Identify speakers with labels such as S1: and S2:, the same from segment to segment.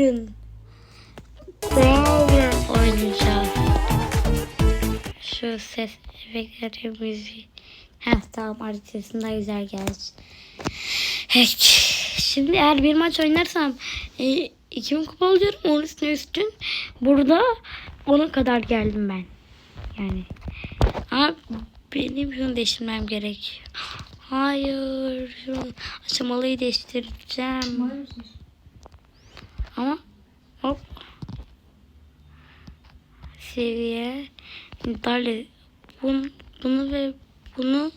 S1: Bugün Brawl oynayacağız. Şu ses efektleri müziği. Heh tamam haritasında güzel geldi. Evet. Şimdi eğer bir maç oynarsam e, 2000 kupa alıyorum. Onun üstüne üstün. Burada ona kadar geldim ben. Yani. Ama benim şunu değiştirmem gerek. Hayır. Şunu aşamalıyı değiştireceğim. Ama hop. Seviye. Darle. Bunu, bunu ve bunu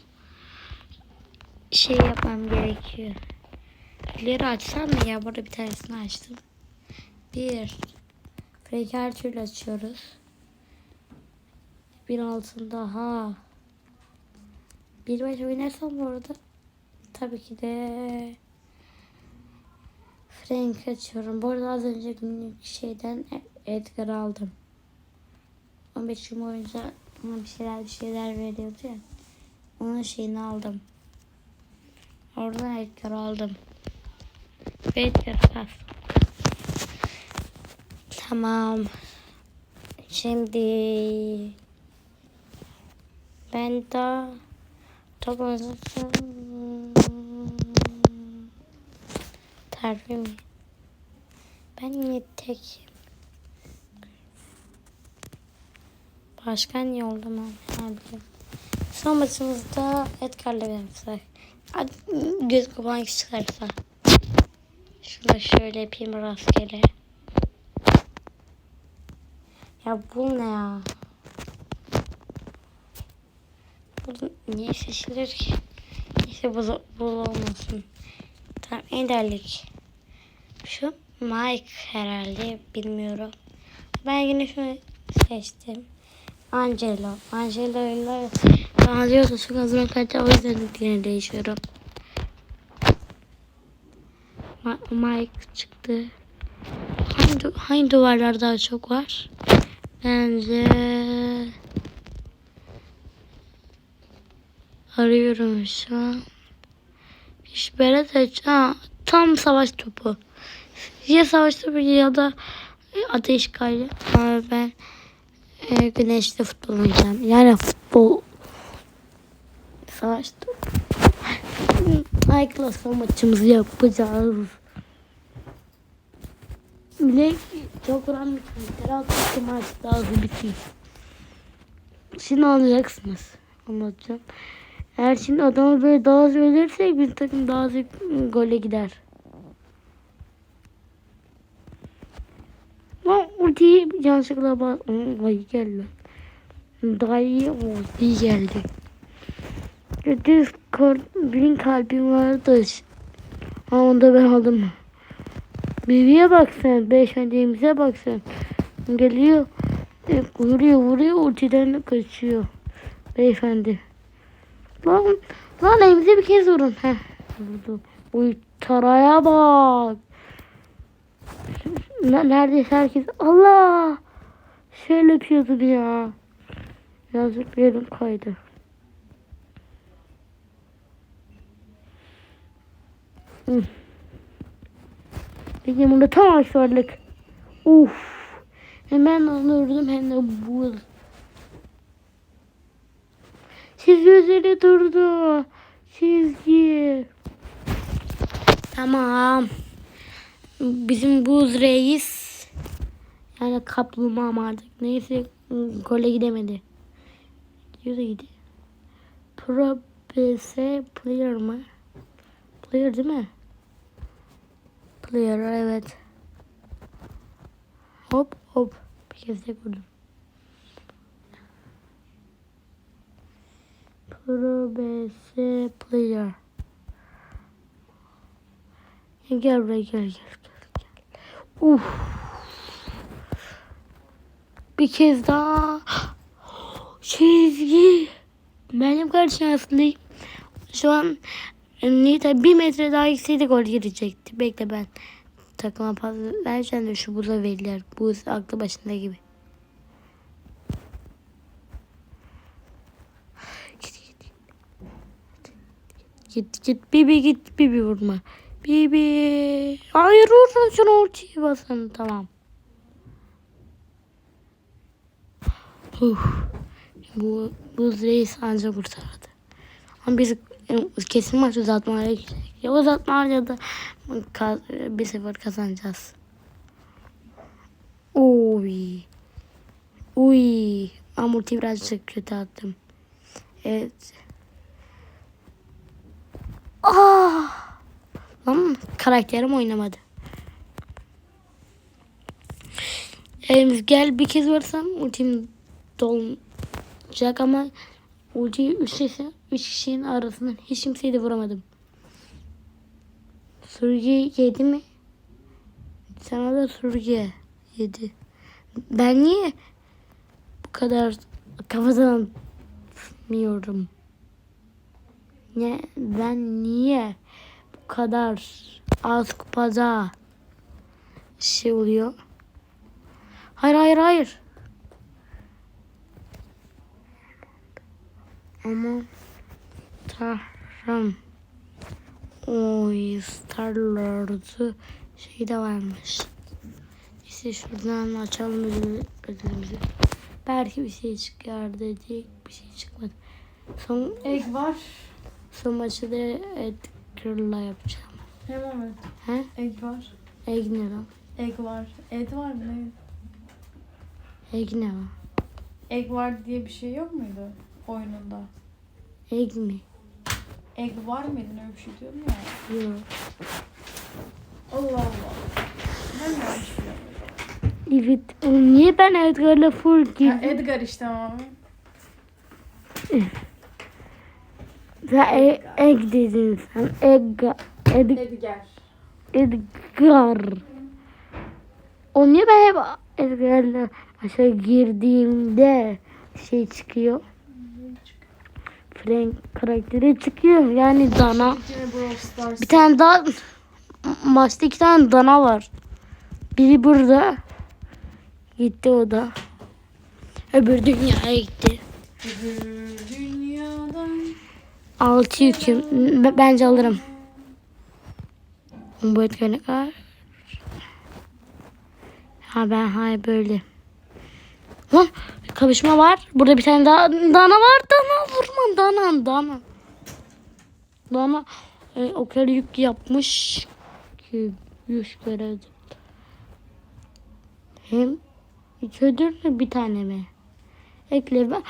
S1: şey yapmam gerekiyor. İleri açsam mı ya? Burada bir tanesini açtım. Bir. Freki türlü açıyoruz. Bir altın daha. Bir maç oynarsam bu arada tabii ki de Frank açıyorum. Bu arada az önce günlük şeyden Edgar aldım. 15 gün boyunca ona bir şeyler bir şeyler veriyordu ya. Onun şeyini aldım. Oradan Edgar aldım. Edgar bastım. Tamam. Şimdi ben de top Terfi mi? Ben yine tek Başkan? Ha, biliyorum. Son maçımızda Edgar'la yapsak. Göz kapan çıkarsa. Şunu da şöyle yapayım rastgele. Ya bu ne ya? Bu niye seçilir ki? İşte bu, bu olmasın. Tamam enderlik. Şu Mike herhalde bilmiyorum. Ben yine şunu seçtim. Angelo. Angelo ile Angelo çok az kaç o yüzden yine değişiyorum. Ma- Mike çıktı. Hangi, hangi duvarlar daha çok var? Bence arıyorum şu an. İş Berat aç. Ha, tam savaş topu. Ya savaş topu ya da ateş kaydı. Ama ben e, güneşli futbol oynayacağım. Yani futbol savaş topu. Ay klasman maçımızı yapacağız. Bile çok bir karakter altı maç daha hızlı bitiyor. Şimdi anlayacaksınız. Anlatacağım. Eğer şimdi adamı böyle daha az ölürsek bir takım daha az gole gider. Ultiyi yanlışlıkla bas... Ay geldi. Daha iyi oldu. iyi geldi. Düz benim kalbim vardı. Ha onu da ben aldım. Bibi'ye bak sen. Beyefendimize bak sen. Geliyor. E, vuruyor vuruyor ultiden kaçıyor. Beyefendi. Lan, lan elimize bir kez vurun. Heh, vurdu. Uy taraya bak. Neredeyse herkes. Allah. Şöyle yapıyordun ya. Yazık yerim kaydı. Peki bunda tam aşvarlık. Uf. Hemen onu vurdum hem de buz. Çizgi üzeri durdu. Çizgi. Tamam. Bizim buz reis. Yani kaplumbağa artık. Neyse gole gidemedi. Gidiyor da gidiyor. Pro PS player mı? Player değil mi? Player evet. Hop hop. Bir kez de vurdum. Pro BS player. Gel, buraya gel. gel. Uf. Bir kez daha. Çizgi. Benim şanslıyım. Şu an Nita bir metre daha gitseydi gol girecekti. Bekle ben takıma pas vereceğim de şu buza verirler. Bu aklı başında gibi. Git git. Git git. Bibi git. Bibi vurma. Bibi. Hayır vurun şunu ultiyi basın. Tamam. Uf. Bu, bu reis ancak kurtardı. Ama biz e, kesin maç uzatmalara gidecek. Ya uzatmalar ya da bir sefer kazanacağız. Uy. Uy. Ultiyi birazcık kötü attım. Evet. Ah! Lan karakterim oynamadı. Ee, gel bir kez vursam ultim dolacak ama ultiyi üç, kişi, üç kişinin arasından hiç kimseyi de vuramadım. Sürgü yedi mi? Sana da sürgü yedi. Ben niye bu kadar kafadan atmıyorum? Ne, ben niye kadar az kupada şey oluyor? Hayır hayır hayır. Ama Tanrım. Oy Starlord'u şey de varmış. İşte şuradan açalım ödül, ödülümüzü. Belki bir şey çıkar dedik. Bir şey çıkmadı. Son,
S2: Egg var.
S1: son maçı da Edgar'la yapacağım.
S2: Hemen mi?
S1: He?
S2: Egg var.
S1: Egg ne lan?
S2: Egg var. Ed var mı? Ne?
S1: Egg ne var?
S2: Egg var diye bir şey yok muydu oyununda?
S1: Egg mi?
S2: Egg var mıydı? Öyle bir şey diyordun ya.
S1: Yok.
S2: Allah Allah. Ben yanlış biliyorum.
S1: Evet. Niye ben Edgar'la full girdim?
S2: Edgar işte ama.
S1: Ya e, Eg, Eg dedin sen. Eg,
S2: Edgar.
S1: Edgar. O niye ben hep Edgar'la aşağı girdiğimde şey çıkıyor? Frank karakteri çıkıyor. Yani dana. Bir tane daha maçta iki tane dana var. Biri burada. Gitti o da. Öbür dünyaya gitti.
S2: Öbür dünyaya.
S1: 6 yüküm. B bence alırım. Bu etken kadar. Ha ben hay böyle. Lan kavuşma var. Burada bir tane daha dana var. Dana vurma dana dana. Dana e, o kadar yük yapmış ki yüz görev. Hem iki ödül mü bir tane mi? Ekle ben.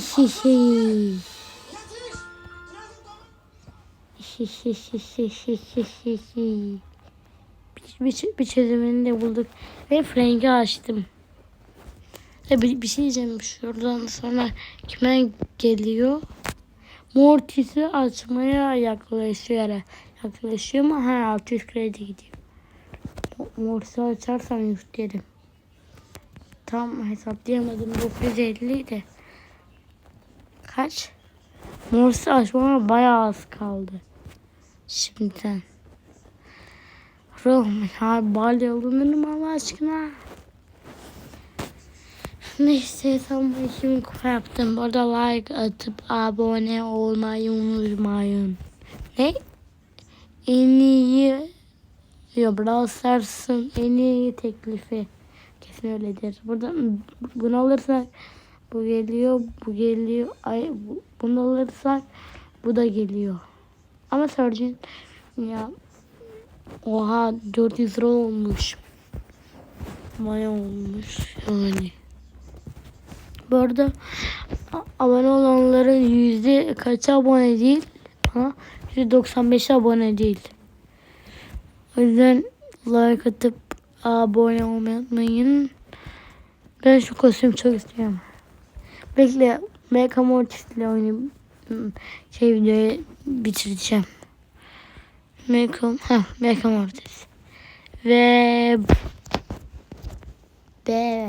S1: Şey. Bir, bir, bir çözümünü de bulduk. Ve Frank'i açtım. Ve bir, bir şey diyeceğim. Şuradan sonra kime geliyor? Mortis'i açmaya yaklaşıyor. Yaklaşıyor mu? Ha 600 kredi gidiyor. Mo- Mortis'i açarsam yüklerim. Tam hesaplayamadım. 950 de. Kaç? Morse açmama bayağı az kaldı. Şimdiden. Rom ya bal alınır mı Allah aşkına? Neyse tam 2000 kupa yaptım. Orada like atıp abone olmayı unutmayın. Ne? En iyi Yo Brawl en iyi teklifi. Kesin öyledir. Burada bunu alırsak bu geliyor, bu geliyor. Ay bu, bunu alırsak bu da geliyor. Ama Surgeon ya oha 400 lira olmuş. Maya olmuş yani. Bu arada abone olanların yüzde kaç abone değil? Ha? %95 abone değil. O yüzden like atıp abone olmayı unutmayın. Ben şu kostümü çok istiyorum. Bekle. Mecha Mortis ile oynayayım. Hmm, Şey videoyu bitireceğim. Mecha, ha Mecha Mortis. Ve ve